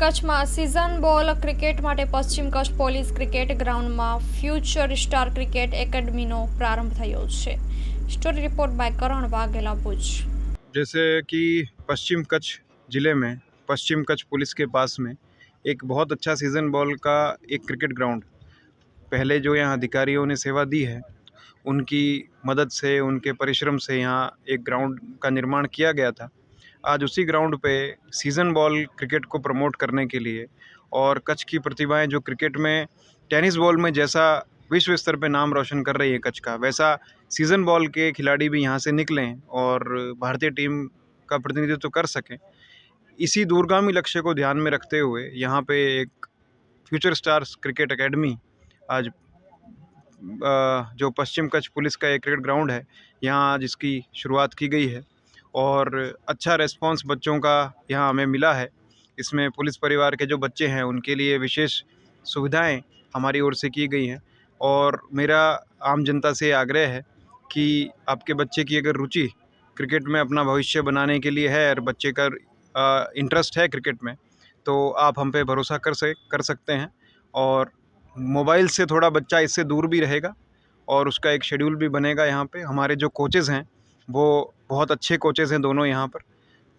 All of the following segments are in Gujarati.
કચ્છમાં સિઝન બોલ ક્રિકેટ માટે પશ્ચિમ કચ્છ પોલીસ ક્રિકેટ ગ્રાઉન્ડમાં ફ્યુચર સ્ટાર ક્રિકેટ એકેડમીનો પ્રારંભ થયો છે story report by Karan Vaghela Bhuj जैसे कि पश्चिम कच्छ ज़िले में पश्चिम कच्छ पुलिस के पास में एक बहुत अच्छा सीज़न बॉल का एक क्रिकेट ग्राउंड पहले जो यहाँ अधिकारियों ने सेवा दी है उनकी मदद से उनके परिश्रम से यहाँ एक ग्राउंड का निर्माण किया गया था आज उसी ग्राउंड पे सीज़न बॉल क्रिकेट को प्रमोट करने के लिए और कच्छ की प्रतिभाएँ जो क्रिकेट में टेनिस बॉल में जैसा विश्व स्तर पे नाम रोशन कर रही है कच्छ का, वैसा सीज़न बॉल के खिलाड़ी भी यहाँ से निकलें और भारतीय टीम का प्रतिनिधित्व तो कर सकें। इसी दूरगामी लक्ष्य को ध्यान में रखते हुए यहाँ पे एक फ्यूचर स्टार्स क्रिकेट एकेडमी आज जो पश्चिम कच्छ पुलिस का एक क्रिकेट ग्राउंड है, यहाँ आज इसकी शुरुआत की गई है। और अच्छा रेस्पॉन्स बच्चों का यहाँ हमें मिला है। इसमें पुलिस परिवार के जो बच्चे हैं, उनके लिए विशेष सुविधाएँ हमारी ओर से की गई हैं। और मेरा आम जनता से आग्रह है कि आपके बच्चे की अगर रुचि क्रिकेट में अपना भविष्य बनाने के लिए है और बच्चे का इंटरेस्ट है क्रिकेट में तो आप हम पे भरोसा कर से, कर सकते हैं। और मोबाइल से थोड़ा बच्चा इससे दूर भी रहेगा और उसका एक शेड्यूल भी बनेगा यहाँ पे। हमारे जो कोचेज़ हैं वो बहुत अच्छे कोचेज़ हैं दोनों यहाँ पर।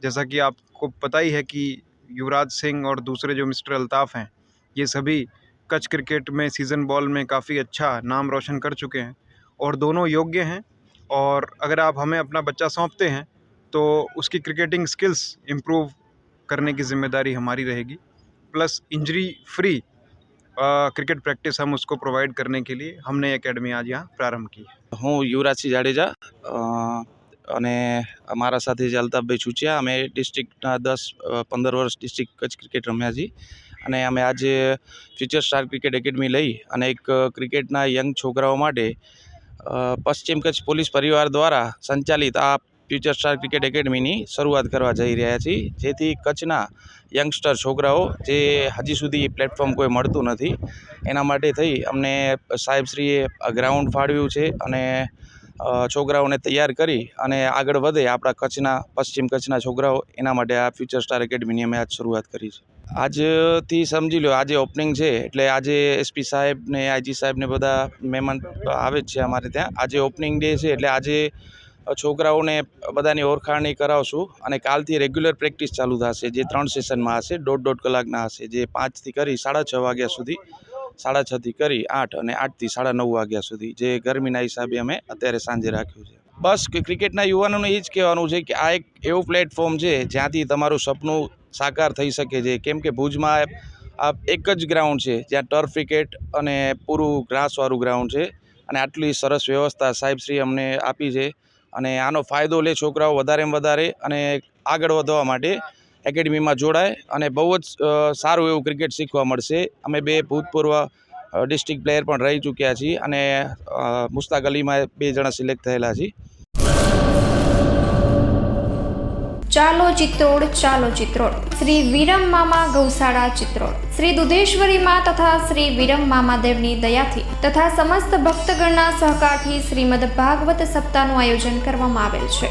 जैसा कि आपको पता ही है कि युवराज सिंह और दूसरे जो मिस्टर अल्ताफ़ हैं, ये सभी कच्छ क्रिकेट में सीज़न बॉल में काफ़ी अच्छा नाम रोशन कर चुके हैं और दोनों योग्य हैं। और अगर आप हमें अपना बच्चा सौंपते हैं तो उसकी क्रिकेटिंग स्किल्स इम्प्रूव करने की ज़िम्मेदारी हमारी रहेगी। Plus injury free cricket practice हम उसको प्रोवाइड करने के लिए हमने एकेडमी आज यहाँ प्रारंभ की है। हूँ युवराज सिंह जाडेजा અને અમારા સાથે જે અલ્તાફભાઈ છુચિયા અમે ડિસ્ટ્રિક્ટના દસ પંદર વર્ષ ડિસ્ટ્રિક્ટ કચ્છ ક્રિકેટ રમ્યા છીએ. અને અમે આજે ફ્યુચર સ્ટાર ક્રિકેટ એકેડમી લઈ અને એક ક્રિકેટના યંગ છોકરાઓ માટે પશ્ચિમ કચ્છ પોલીસ પરિવાર દ્વારા સંચાલિત આ ફ્યુચર સ્ટાર ક્રિકેટ એકેડમીની શરૂઆત કરવા જઈ રહ્યા છીએ. જેથી કચ્છના યંગસ્ટર છોકરાઓ, જે હજી સુધી પ્લેટફોર્મ કોઈ મળતું નથી, એના માટે થઈ અમને સાહેબશ્રીએ ગ્રાઉન્ડ ફાળવ્યું છે અને છોકરાઓને તૈયાર કરી અને આગળ વધે આપણા કચ્છના, પશ્ચિમ કચ્છના છોકરાઓ, એના માટે આ ફ્યુચર સ્ટાર એકેડમીની અમે આજ શરૂઆત કરી છે. આજથી સમજી લો આજે ઓપનિંગ છે, એટલે આજે એસપી સાહેબ ને આઈજી સાહેબ ને બધા મહેમાન આવે જ છે અમારે ત્યાં. આજે ઓપનિંગ ડે છે, એટલે આજે છોકરાઓને બધાની ઓળખાણી કરાવશું અને કાલથી રેગ્યુલર પ્રેક્ટિસ ચાલુ થશે, જે ત્રણ સેશનમાં હશે, દોઢ દોઢ કલાકના હશે, જે પાંચથી કરી સાડા છ વાગ્યા સુધી સાડા છથી કરી આઠ અને આઠથી સાડા નવ વાગ્યા સુધી, જે ગરમીના હિસાબે અમે અત્યારે સાંજે રાખ્યું છે. બસ ક્રિકેટના યુવાનોને એ જ કહેવાનું છે કે આ એક એવું પ્લેટફોર્મ છે જ્યાંથી તમારું સપનું સાકાર થઈ શકે છે. કેમ કે ભુજમાં આ એક જ ગ્રાઉન્ડ છે, જ્યાં ટર્ફ ક્રિકેટ અને પૂરું ગ્રાસવાળું ગ્રાઉન્ડ છે અને આટલી સરસ વ્યવસ્થા સાહેબશ્રી અમને આપી છે. અને આનો ફાયદો લે છોકરાઓ વધારેમાં વધારે અને આગળ વધવા માટે એકેડમીમાં જોડાય અને બહુ જ સારું એવું ક્રિકેટ શીખવા મળશે. અમે બે ભૂતપૂર્વ ડિસ્ટ્રિક્ટ પ્લેયર પણ રહી ચૂક્યા છીએ અને મુસ્તાક અલીમાં બે જણા સિલેક્ટ થયેલા છીએ. ચાલો ચિત્રોડ ચાલો ચિત્રોડ. શ્રી વિરમ મામા ગૌશાળા ચિત્રોડ. શ્રી દુધેશ્વરીમાં તથા શ્રી વિરમ મામાદેવની દયાથી તથા સમસ્ત ભક્તગણના સહકારથી શ્રીમદ ભાગવત સપ્તાહનું આયોજન કરવામાં આવેલ છે.